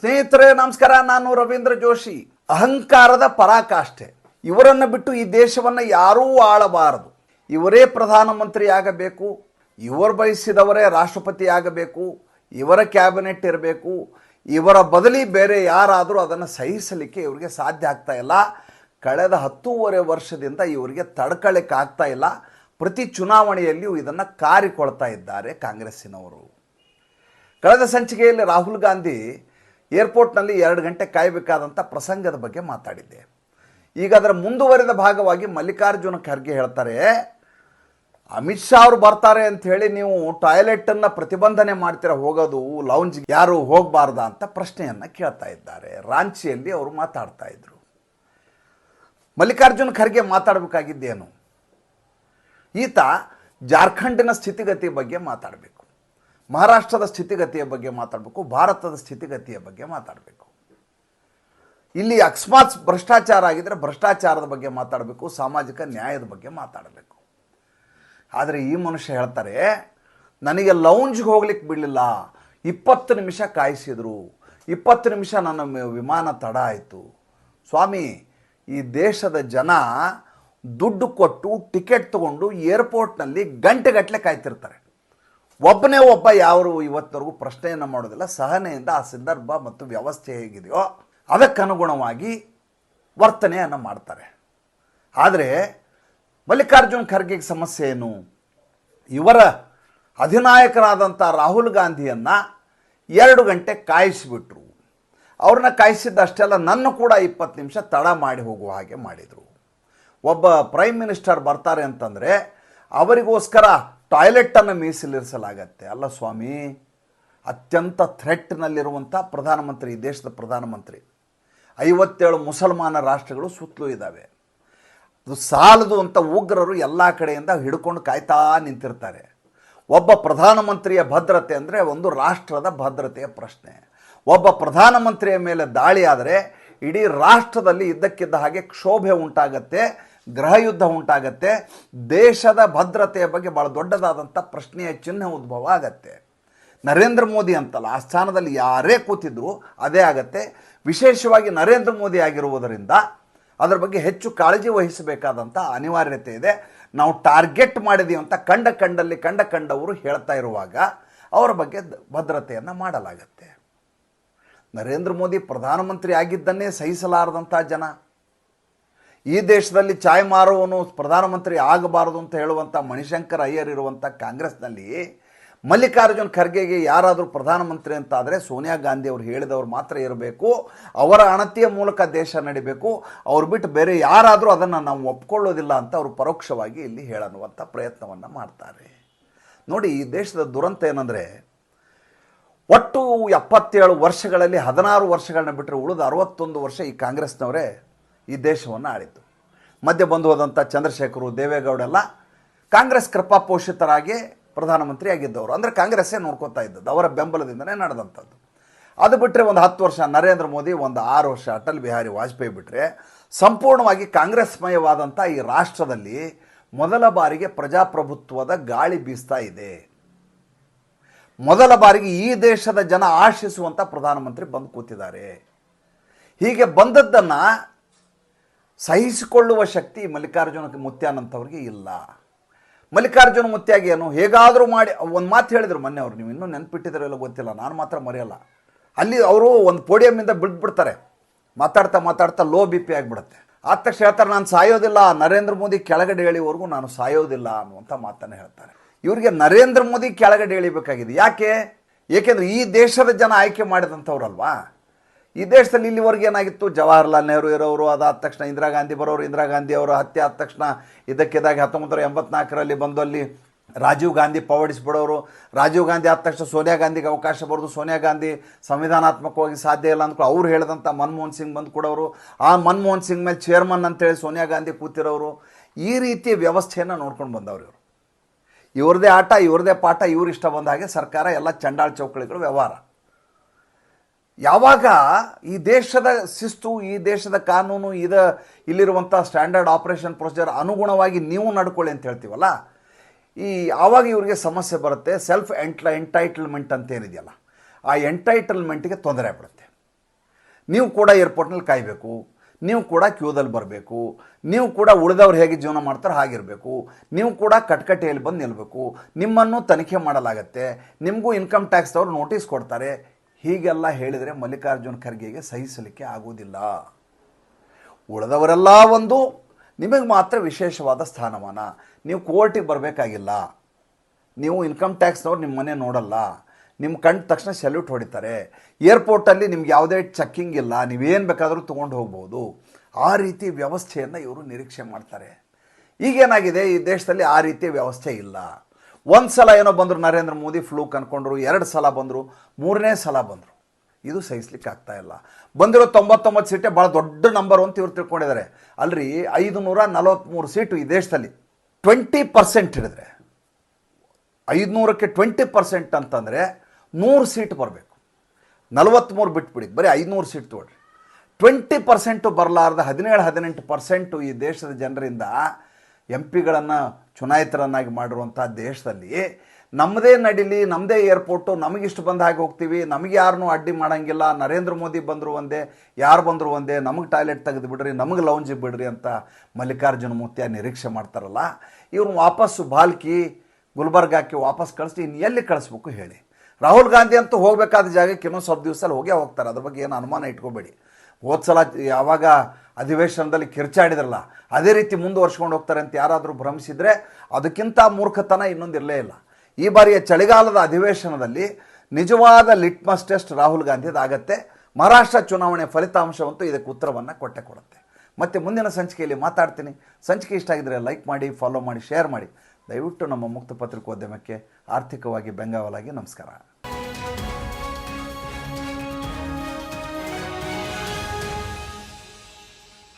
ಸ್ನೇಹಿತರೆ, ನಮಸ್ಕಾರ. ನಾನು ರವೀಂದ್ರ ಜೋಶಿ. ಅಹಂಕಾರದ ಪರಾಕಾಷ್ಠೆ. ಇವರನ್ನು ಬಿಟ್ಟು ಈ ದೇಶವನ್ನು ಯಾರೂ ಆಳಬಾರದು. ಇವರೇ ಪ್ರಧಾನಮಂತ್ರಿ ಆಗಬೇಕು ಇವರು ಬಯಸಿದವರೇ ರಾಷ್ಟ್ರಪತಿ ಆಗಬೇಕು ಇವರ ಕ್ಯಾಬಿನೆಟ್ ಇರಬೇಕು. ಇವರ ಬದಲಿ ಬೇರೆ ಯಾರಾದರೂ ಅದನ್ನು ಸಹಿಸಲಿಕ್ಕೆ ಇವರಿಗೆ ಸಾಧ್ಯ ಆಗ್ತಾ ಇಲ್ಲ. ಕಳೆದ ಹತ್ತೂವರೆ ವರ್ಷದಿಂದ ಇವರಿಗೆ ತಡ್ಕೊಳ್ಳಿಕ್ಕೆ ಆಗ್ತಾ ಇಲ್ಲ. ಪ್ರತಿ ಚುನಾವಣೆಯಲ್ಲಿಯೂ ಇದನ್ನು ಕಾರಿಕೊಳ್ತಾ ಇದ್ದಾರೆ ಕಾಂಗ್ರೆಸ್ಸಿನವರು. ಕಳೆದ ಸಂಚಿಕೆಯಲ್ಲಿ ರಾಹುಲ್ ಗಾಂಧಿ ಏರ್ಪೋರ್ಟ್ನಲ್ಲಿ ಎರಡು ಗಂಟೆ ಕಾಯಬೇಕಾದಂಥ ಪ್ರಸಂಗದ ಬಗ್ಗೆ ಮಾತಾಡಿದ್ದೆ. ಈಗ ಅದರ ಮುಂದುವರಿದ ಭಾಗವಾಗಿ ಮಲ್ಲಿಕಾರ್ಜುನ ಖರ್ಗೆ ಹೇಳ್ತಾರೆ, ಅಮಿತ್ ಶಾ ಅವರು ಬರ್ತಾರೆ ಅಂತ ಹೇಳಿ ನೀವು ಟಾಯ್ಲೆಟನ್ನು ಪ್ರತಿಬಂಧನೆ ಮಾಡ್ತೀರ, ಹೋಗೋದು ಲೌಂಜ್ ಯಾರು ಹೋಗಬಾರ್ದ ಅಂತ ಪ್ರಶ್ನೆಯನ್ನು ಕೇಳ್ತಾ ಇದ್ದಾರೆ. ರಾಂಚಿಯಲ್ಲಿ ಅವರು ಮಾತಾಡ್ತಾ ಇದ್ರು. ಮಲ್ಲಿಕಾರ್ಜುನ ಖರ್ಗೆ ಮಾತಾಡಬೇಕಾಗಿದ್ದೇನು? ಈತ ಜಾರ್ಖಂಡಿನ ಸ್ಥಿತಿಗತಿ ಬಗ್ಗೆ ಮಾತಾಡಬೇಕು. ಮಹಾರಾಷ್ಟ್ರದ ಸ್ಥಿತಿಗತಿಯ ಬಗ್ಗೆ ಮಾತಾಡಬೇಕು, ಭಾರತದ ಸ್ಥಿತಿಗತಿಯ ಬಗ್ಗೆ ಮಾತಾಡಬೇಕು. ಇಲ್ಲಿ ಅಕಸ್ಮಾತ್ ಭ್ರಷ್ಟಾಚಾರ ಆಗಿದ್ರೆ ಭ್ರಷ್ಟಾಚಾರದ ಬಗ್ಗೆ ಮಾತಾಡಬೇಕು, ಸಾಮಾಜಿಕ ನ್ಯಾಯದ ಬಗ್ಗೆ ಮಾತಾಡಬೇಕು. ಆದರೆ ಈ ಮನುಷ್ಯ ಹೇಳ್ತಾರೆ, ನನಗೆ ಲೌಂಜ್ಗೆ ಹೋಗ್ಲಿಕ್ಕೆ ಬಿಡಲಿಲ್ಲ, ಇಪ್ಪತ್ತು ನಿಮಿಷ ಕಾಯಿಸಿದರು, ಇಪ್ಪತ್ತು ನಿಮಿಷ ನನ್ನ ವಿಮಾನ ತಡ ಆಯಿತು. ಸ್ವಾಮಿ, ಈ ದೇಶದ ಜನ ದುಡ್ಡು ಕೊಟ್ಟು ಟಿಕೆಟ್ ತಗೊಂಡು ಏರ್ಪೋರ್ಟ್ನಲ್ಲಿ ಗಂಟೆಗಟ್ಟಲೆ ಕಾಯ್ತಿರ್ತಾರೆ. ಒಬ್ಬನೇ ಒಬ್ಬ ಯಾರು ಇವತ್ತವರೆಗೂ ಪ್ರಶ್ನೆಯನ್ನು ಮಾಡೋದಿಲ್ಲ. ಸಹನೆಯಿಂದ ಆ ಸಂದರ್ಭ ಮತ್ತು ವ್ಯವಸ್ಥೆ ಹೇಗಿದೆಯೋ ಅದಕ್ಕನುಗುಣವಾಗಿ ವರ್ತನೆಯನ್ನು ಮಾಡ್ತಾರೆ. ಆದರೆ ಮಲ್ಲಿಕಾರ್ಜುನ್ ಖರ್ಗೆಗೆ ಸಮಸ್ಯೆ ಏನು? ಇವರ ಅಧಿನಾಯಕರಾದಂಥ ರಾಹುಲ್ ಗಾಂಧಿಯನ್ನು ಎರಡು ಗಂಟೆ ಕಾಯಿಸಿಬಿಟ್ರು. ಅವ್ರನ್ನ ಕಾಯಿಸಿದ್ದಷ್ಟೆಲ್ಲ ನನ್ನ ಕೂಡ ಇಪ್ಪತ್ತು ನಿಮಿಷ ತಡ ಮಾಡಿ ಹೋಗುವ ಹಾಗೆ ಮಾಡಿದರು. ಒಬ್ಬ ಪ್ರೈಮ್ ಮಿನಿಸ್ಟರ್ ಬರ್ತಾರೆ ಅಂತಂದರೆ ಅವರಿಗೋಸ್ಕರ ಟಾಯ್ಲೆಟನ್ನು ಮೀಸಲಿರಿಸಲಾಗತ್ತೆ. ಅಲ್ಲ ಸ್ವಾಮಿ, ಅತ್ಯಂತ ಥ್ರೆಟ್ನಲ್ಲಿರುವಂಥ ಪ್ರಧಾನಮಂತ್ರಿ, ಈ ದೇಶದ ಪ್ರಧಾನಮಂತ್ರಿ, ಐವತ್ತೇಳು ಮುಸಲ್ಮಾನ ರಾಷ್ಟ್ರಗಳು ಸುತ್ತಲೂ ಇದ್ದಾವೆ. ಅದು ಸಾಲದು ಅಂತ ಉಗ್ರರು ಎಲ್ಲ ಕಡೆಯಿಂದ ಹಿಡ್ಕೊಂಡು ಕಾಯ್ತಾ ನಿಂತಿರ್ತಾರೆ. ಒಬ್ಬ ಪ್ರಧಾನಮಂತ್ರಿಯ ಭದ್ರತೆ ಅಂದರೆ ಒಂದು ರಾಷ್ಟ್ರದ ಭದ್ರತೆಯ ಪ್ರಶ್ನೆ. ಒಬ್ಬ ಪ್ರಧಾನಮಂತ್ರಿಯ ಮೇಲೆ ದಾಳಿ ಆದರೆ ಇಡೀ ರಾಷ್ಟ್ರದಲ್ಲಿ ಇದ್ದಕ್ಕಿದ್ದ ಹಾಗೆ ಕ್ಷೋಭೆ ಉಂಟಾಗತ್ತೆ. ಗೃಹಯುದ್ಧ ಉಂಟಾಗತ್ತೆ, ದೇಶದ ಭದ್ರತೆಯ ಬಗ್ಗೆ ಭಾಳ ದೊಡ್ಡದಾದಂಥ ಪ್ರಶ್ನೆಯ ಚಿಹ್ನೆ ಉದ್ಭವ ಆಗತ್ತೆ. ನರೇಂದ್ರ ಮೋದಿ ಅಂತಲ್ಲ, ಆ ಸ್ಥಾನದಲ್ಲಿ ಯಾರೇ ಕೂತಿದ್ರು ಅದೇ ಆಗತ್ತೆ. ವಿಶೇಷವಾಗಿ ನರೇಂದ್ರ ಮೋದಿ ಆಗಿರುವುದರಿಂದ ಅದರ ಬಗ್ಗೆ ಹೆಚ್ಚು ಕಾಳಜಿ ವಹಿಸಬೇಕಾದಂಥ ಅನಿವಾರ್ಯತೆ ಇದೆ. ನಾವು ಟಾರ್ಗೆಟ್ ಮಾಡಿದೀವಿ ಅಂತ ಕಂಡ ಕಂಡಲ್ಲಿ ಕಂಡ ಕಂಡವರು ಹೇಳ್ತಾ ಇರುವಾಗ ಅವರ ಬಗ್ಗೆ ಭದ್ರತೆಯನ್ನು ಮಾಡಲಾಗತ್ತೆ. ನರೇಂದ್ರ ಮೋದಿ ಪ್ರಧಾನಮಂತ್ರಿ ಆಗಿದ್ದನ್ನೇ ಸಹಿಸಲಾರದಂಥ ಜನ. ಈ ದೇಶದಲ್ಲಿ ಚಾಯ್ ಮಾರುವನು ಪ್ರಧಾನಮಂತ್ರಿ ಆಗಬಾರದು ಅಂತ ಹೇಳುವಂಥ ಮಣಿಶಂಕರ್ ಅಯ್ಯರ್ ಇರುವಂಥ ಕಾಂಗ್ರೆಸ್ನಲ್ಲಿ ಮಲ್ಲಿಕಾರ್ಜುನ್ ಖರ್ಗೆಗೆ ಯಾರಾದರೂ ಪ್ರಧಾನಮಂತ್ರಿ ಅಂತಾದರೆ ಸೋನಿಯಾ ಗಾಂಧಿ ಅವರು ಹೇಳಿದವರು ಮಾತ್ರ ಇರಬೇಕು. ಅವರ ಅಣತಿಯ ಮೂಲಕ ದೇಶ ನಡಿಬೇಕು. ಅವ್ರು ಬಿಟ್ಟು ಬೇರೆ ಯಾರಾದರೂ ಅದನ್ನು ನಾವು ಒಪ್ಕೊಳ್ಳೋದಿಲ್ಲ ಅಂತ ಅವರು ಪರೋಕ್ಷವಾಗಿ ಇಲ್ಲಿ ಹೇಳನ್ನುವಂಥ ಪ್ರಯತ್ನವನ್ನು ಮಾಡ್ತಾರೆ. ನೋಡಿ, ಈ ದೇಶದ ದುರಂತ ಏನಂದರೆ ಒಟ್ಟು ಎಪ್ಪತ್ತೇಳು ವರ್ಷಗಳಲ್ಲಿ ಹದಿನಾರು ವರ್ಷಗಳನ್ನ ಬಿಟ್ಟರೆ ಉಳಿದ ಅರವತ್ತೊಂದು ವರ್ಷ ಈ ಕಾಂಗ್ರೆಸ್ನವರೇ ಈ ದೇಶವನ್ನು ಆಳಿತು. ಮಧ್ಯೆ ಬಂದು ಹೋದಂಥ ಚಂದ್ರಶೇಖರು ದೇವೇಗೌಡೆಲ್ಲ ಕಾಂಗ್ರೆಸ್ ಕೃಪಾಪೋಷಿತರಾಗಿ ಪ್ರಧಾನಮಂತ್ರಿ ಆಗಿದ್ದವರು. ಅಂದರೆ ಕಾಂಗ್ರೆಸ್ಸೇ ನೋಡ್ಕೋತಾ ಇದ್ದದ್ದು, ಅವರ ಬೆಂಬಲದಿಂದನೇ ನಡೆದಂಥದ್ದು. ಅದು ಬಿಟ್ಟರೆ ಒಂದು ಹತ್ತು ವರ್ಷ ನರೇಂದ್ರ ಮೋದಿ, ಒಂದು ಆರು ವರ್ಷ ಅಟಲ್ ಬಿಹಾರಿ ವಾಜಪೇಯಿ ಬಿಟ್ಟರೆ ಸಂಪೂರ್ಣವಾಗಿ ಕಾಂಗ್ರೆಸ್ಮಯವಾದಂಥ ಈ ರಾಷ್ಟ್ರದಲ್ಲಿ ಮೊದಲ ಬಾರಿಗೆ ಪ್ರಜಾಪ್ರಭುತ್ವದ ಗಾಳಿ ಬೀಸ್ತಾ ಇದೆ. ಮೊದಲ ಬಾರಿಗೆ ಈ ದೇಶದ ಜನ ಆಶಿಸುವಂಥ ಪ್ರಧಾನಮಂತ್ರಿ ಬಂದು ಕೂತಿದ್ದಾರೆ. ಹೀಗೆ ಬಂದದ್ದನ್ನು ಸಹಿಸಿಕೊಳ್ಳುವ ಶಕ್ತಿ ಮಲ್ಲಿಕಾರ್ಜುನ ಮುತ್ಯಾನಂತವ್ರಿಗೆ ಇಲ್ಲ. ಮಲ್ಲಿಕಾರ್ಜುನ ಮುತ್ಯಾಗಿ ಏನು, ಹೇಗಾದರೂ ಮಾಡಿ, ಒಂದು ಮಾತು ಹೇಳಿದರು ಮೊನ್ನೆ ಅವರು, ನೀವು ಇನ್ನೂ ನೆನ್ಪಿಟ್ಟಿದ್ದೀರೋ ಇಲ್ಲ ಗೊತ್ತಿಲ್ಲ, ನಾನು ಮಾತ್ರ ಮರೆಯಲ್ಲ. ಅಲ್ಲಿ ಅವರು ಒಂದು ಪೋಡಿಯಮ್ಮಿಂದ ಬಿಡ್ಬಿಡ್ತಾರೆ ಮಾತಾಡ್ತಾ ಮಾತಾಡ್ತಾ ಲೋ ಬಿ ಪಿ ಆಗಿಬಿಡುತ್ತೆ. ಆದ ತಕ್ಷಣ ಹೇಳ್ತಾರೆ, ನಾನು ಸಾಯೋದಿಲ್ಲ, ನರೇಂದ್ರ ಮೋದಿ ಕೆಳಗಡೆ ಹೇಳಿವರೆಗೂ ನಾನು ಸಾಯೋದಿಲ್ಲ ಅನ್ನುವಂಥ ಮಾತನ್ನು ಹೇಳ್ತಾರೆ. ಇವರಿಗೆ ನರೇಂದ್ರ ಮೋದಿ ಕೆಳಗಡೆ ಎಳಿಬೇಕಾಗಿದೆ. ಯಾಕೆ? ಏಕೆಂದರೆ ಈ ದೇಶದ ಜನ ಆಯ್ಕೆ ಮಾಡಿದಂಥವ್ರಲ್ವಾ? ಈ ದೇಶದಲ್ಲಿ ಇಲ್ಲಿವರೆಗೆ ಏನಾಗಿತ್ತು? ಜವಾಹರ್ಲಾಲ್ ನೆಹರು ಇರೋರು ಅದಾದ ತಕ್ಷಣ ಇಂದಿರಾ ಗಾಂಧಿ ಬರೋರು, ಇಂದಿರಾ ಗಾಂಧಿ ಅವರು ಹತ್ಯೆ ಆದ ತಕ್ಷಣ ಇದಕ್ಕಿದ್ದಾಗಿ ಹತ್ತೊಂಬತ್ತು ನೂರ ಎಂಬತ್ನಾಲ್ಕರಲ್ಲಿ ಬಂದು ಅಲ್ಲಿ ರಾಜೀವ್ ಗಾಂಧಿ ಪವಡಿಸಿಬಿಡೋರು. ರಾಜೀವ್ ಗಾಂಧಿ ಆದ ತಕ್ಷಣ ಸೋನಿಯಾ ಗಾಂಧಿಗೆ ಅವಕಾಶ ಬರೋದು ಸೋನಿಯಾ ಗಾಂಧಿ ಸಂವಿಧಾನಾತ್ಮಕವಾಗಿ ಸಾಧ್ಯ ಇಲ್ಲ ಅಂದ್ಕೊಂಡು ಅವ್ರು ಹೇಳಿದಂಥ ಮನಮೋಹನ್ ಸಿಂಗ್ ಬಂದು ಕೊಡೋರು. ಆ ಮನಮೋಹನ್ ಸಿಂಗ್ ಮೇಲೆ ಚೇರ್ಮನ್ ಅಂತೇಳಿ ಸೋನಿಯಾ ಗಾಂಧಿ ಕೂತಿರೋರು. ಈ ರೀತಿಯ ವ್ಯವಸ್ಥೆಯನ್ನು ನೋಡ್ಕೊಂಡು ಬಂದವರು ಇವರು. ಇವ್ರದೇ ಆಟ ಇವ್ರದೇ ಪಾಠ, ಇವ್ರು ಇಷ್ಟ ಬಂದ ಹಾಗೆ ಸರ್ಕಾರ ಎಲ್ಲ ಚಂಡಾಳ ಚೌಕಳಿಗಳು ವ್ಯವಹಾರ. ಯಾವಾಗ ಈ ದೇಶದ ಶಿಸ್ತು, ಈ ದೇಶದ ಕಾನೂನು, ಇದ ಇಲ್ಲಿರುವಂಥ ಸ್ಟ್ಯಾಂಡರ್ಡ್ ಆಪರೇಷನ್ ಪ್ರೊಸೀಜರ್ ಅನುಗುಣವಾಗಿ ನೀವು ನಡ್ಕೊಳ್ಳಿ ಅಂತ ಹೇಳ್ತೀವಲ್ಲ, ಈ ಆವಾಗ ಇವರಿಗೆ ಸಮಸ್ಯೆ ಬರುತ್ತೆ, ಸೆಲ್ಫ್ ಎಂಟ್ಲ, ಎಂಟೈಟಲ್ಮೆಂಟ್ ಅಂತ ಏನಿದೆಯಲ್ಲ, ಆ ಎಂಟೈಟಲ್ಮೆಂಟ್ಗೆ ತೊಂದರೆ ಆಗ್ಬಿಡುತ್ತೆ. ನೀವು ಕೂಡ ಏರ್ಪೋರ್ಟ್ನಲ್ಲಿ ಕಾಯಬೇಕು, ನೀವು ಕೂಡ ಕ್ಯೂದಲ್ಲಿ ಬರಬೇಕು, ನೀವು ಕೂಡ ಉಳಿದವ್ರು ಹೇಗೆ ಜೀವನ ಮಾಡ್ತಾರೆ ಹಾಗಿರಬೇಕು, ನೀವು ಕೂಡ ಕಟ್ಕಟೆಯಲ್ಲಿ ಬಂದು ನಿಲ್ಲಬೇಕು ನಿಮ್ಮನ್ನು ತನಿಖೆ ಮಾಡಲಾಗತ್ತೆ, ನಿಮಗೂ ಇನ್ಕಮ್ ಟ್ಯಾಕ್ಸ್ದವ್ರು ನೋಟಿಸ್ ಕೊಡ್ತಾರೆ ಹೀಗೆಲ್ಲ ಹೇಳಿದರೆ ಮಲ್ಲಿಕಾರ್ಜುನ್ ಖರ್ಗೆಗೆ ಸಹಿಸಲಿಕ್ಕೆ ಆಗೋದಿಲ್ಲ ಉಳಿದವರೆಲ್ಲ ಒಂದು ನಿಮಗೆ ಮಾತ್ರ ವಿಶೇಷವಾದ ಸ್ಥಾನಮಾನ. ನೀವು ಕೋರ್ಟಿಗೆ ಬರಬೇಕಾಗಿಲ್ಲ. ನೀವು ಇನ್ಕಮ್ ಟ್ಯಾಕ್ಸ್ನವ್ರು ನಿಮ್ಮ ಮನೆ ನೋಡಲ್ಲ. ನಿಮ್ಮ ಕಂಡ ತಕ್ಷಣ ಸೆಲ್ಯೂಟ್ ಹೊಡಿತಾರೆ. ಏರ್ಪೋರ್ಟಲ್ಲಿ ನಿಮ್ಗೆ ಯಾವುದೇ ಚೆಕ್ಕಿಂಗ್ ಇಲ್ಲ. ನೀವೇನು ಬೇಕಾದರೂ ತೊಗೊಂಡು ಹೋಗ್ಬೋದು. ಆ ರೀತಿ ವ್ಯವಸ್ಥೆಯನ್ನು ಇವರು ನಿರೀಕ್ಷೆ ಮಾಡ್ತಾರೆ. ಈಗೇನಾಗಿದೆ? ಈ ದೇಶದಲ್ಲಿ ಆ ರೀತಿಯ ವ್ಯವಸ್ಥೆ ಇಲ್ಲ. ಒಂದು ಸಲ ಏನೋ ಬಂದರು, ನರೇಂದ್ರ ಮೋದಿ ಫ್ಲೂಕ್ ಅನ್ಕೊಂಡ್ರು ಎರಡು ಸಲ ಬಂದರು, ಮೂರನೇ ಸಲ ಬಂದರು. ಇದು ಸಹಿಸ್ಲಿಕ್ಕೆ ಆಗ್ತಾ ಇಲ್ಲ. ಬಂದಿರೋ ತೊಂಬತ್ತೊಂಬತ್ತು ಸೀಟೇ ಭಾಳ ದೊಡ್ಡ ನಂಬರ್ ಅಂತ ಇವ್ರು ತಿಳ್ಕೊಂಡಿದ್ದಾರೆ ಅಲ್ರಿ ಐದು ನೂರ ನಲವತ್ತ್ಮೂರು ಸೀಟು ಈ ದೇಶದಲ್ಲಿ. ಟ್ವೆಂಟಿ ಪರ್ಸೆಂಟ್ ಹಿಡಿದ್ರೆ, ಐದುನೂರಕ್ಕೆ ಟ್ವೆಂಟಿ ಪರ್ಸೆಂಟ್ ಅಂತಂದರೆ ನೂರು ಸೀಟ್ ಬರಬೇಕು. ನಲವತ್ತ್ಮೂರು ಬಿಟ್ಬಿಡಿ, ಬರೀ ಐದುನೂರು ಸೀಟ್ ತೊಗೊಳ್ರಿ. ಟ್ವೆಂಟಿ ಪರ್ಸೆಂಟು ಬರಲಾರ್ದ ಹದಿನೇಳು, ಹದಿನೆಂಟು ಪರ್ಸೆಂಟು ಈ ದೇಶದ ಜನರಿಂದ ಎಂ ಪಿಗಳನ್ನು ಚುನಾಯಿತರನ್ನಾಗಿ ಮಾಡಿರುವಂಥ ದೇಶದಲ್ಲಿ ನಮ್ಮದೇ ನಡೀಲಿ ನಮ್ಮದೇ ಏರ್ಪೋರ್ಟು ನಮಗಿಷ್ಟು ಬಂದ ಹಾಗೆ ಹೋಗ್ತೀವಿ, ನಮಗೆ ಯಾರನ್ನೂ ಅಡ್ಡಿ ಮಾಡೋಂಗಿಲ್ಲ, ನರೇಂದ್ರ ಮೋದಿ ಬಂದರು ಒಂದೇ, ಯಾರು ಬಂದರು ಒಂದೇ, ನಮಗೆ ಟಾಯ್ಲೆಟ್ ತೆಗೆದು ಬಿಡ್ರಿ, ನಮಗೆ ಲೌಂಜಿ ಬಿಡ್ರಿ ಅಂತ ಮಲ್ಲಿಕಾರ್ಜುನ ಮೂರ್ತಿಯ ನಿರೀಕ್ಷೆ ಮಾಡ್ತಾರಲ್ಲ ಇವ್ರು ವಾಪಸ್ಸು ಬಾಲ್ಕಿ ಗುಲ್ಬರ್ಗಾಕ್ಕೆ ವಾಪಸ್ ಕಳಿಸಿ ಇನ್ನು ಎಲ್ಲಿ ಕಳಿಸ್ಬೇಕು ಹೇಳಿ. ರಾಹುಲ್ ಗಾಂಧಿ ಅಂತೂ ಹೋಗಬೇಕಾದ ಜಾಗಕ್ಕೆ ಇನ್ನೊಂದು ಸ್ವಲ್ಪ ದಿವಸದಲ್ಲಿ ಹೋಗೇ ಹೋಗ್ತಾರೆ, ಅದ್ರ ಬಗ್ಗೆ ಏನು ಅನುಮಾನ ಇಟ್ಕೋಬೇಡಿ. ಹೋದ ಸಲ ಯಾವಾಗ ಅಧಿವೇಶನದಲ್ಲಿ ಕಿರ್ಚಾಡಿದ್ರಲ್ಲ, ಅದೇ ರೀತಿ ಮುಂದುವರ್ಸ್ಕೊಂಡು ಹೋಗ್ತಾರೆ ಅಂತ ಯಾರಾದರೂ ಭ್ರಮಿಸಿದರೆ ಅದಕ್ಕಿಂತ ಮೂರ್ಖತನ ಇನ್ನೊಂದು ಇರಲೇ ಇಲ್ಲ. ಈ ಬಾರಿಯ ಚಳಿಗಾಲದ ಅಧಿವೇಶನದಲ್ಲಿ ನಿಜವಾದ ಲಿಟ್ಮಸ್ ಟೆಸ್ಟ್ ರಾಹುಲ್ ಗಾಂಧಿದಾಗತ್ತೆ ಮಹಾರಾಷ್ಟ್ರ ಚುನಾವಣೆ ಫಲಿತಾಂಶವಂತೂ ಇದಕ್ಕೆ ಉತ್ತರವನ್ನು ಕೊಟ್ಟೆ ಕೊಡುತ್ತೆ. ಮತ್ತು ಮುಂದಿನ ಸಂಚಿಕೆಯಲ್ಲಿ ಮಾತಾಡ್ತೀನಿ. ಸಂಚಿಕೆ ಇಷ್ಟ ಆಗಿದ್ರೆ ಲೈಕ್ ಮಾಡಿ ಫಾಲೋ ಮಾಡಿ ಶೇರ್ ಮಾಡಿ. ದಯವಿಟ್ಟು ನಮ್ಮ ಮುಕ್ತ ಪತ್ರಿಕೋದ್ಯಮಕ್ಕೆ ಆರ್ಥಿಕವಾಗಿ ಬೆಂಗಾವಲಾಗಿ ನಮಸ್ಕಾರ.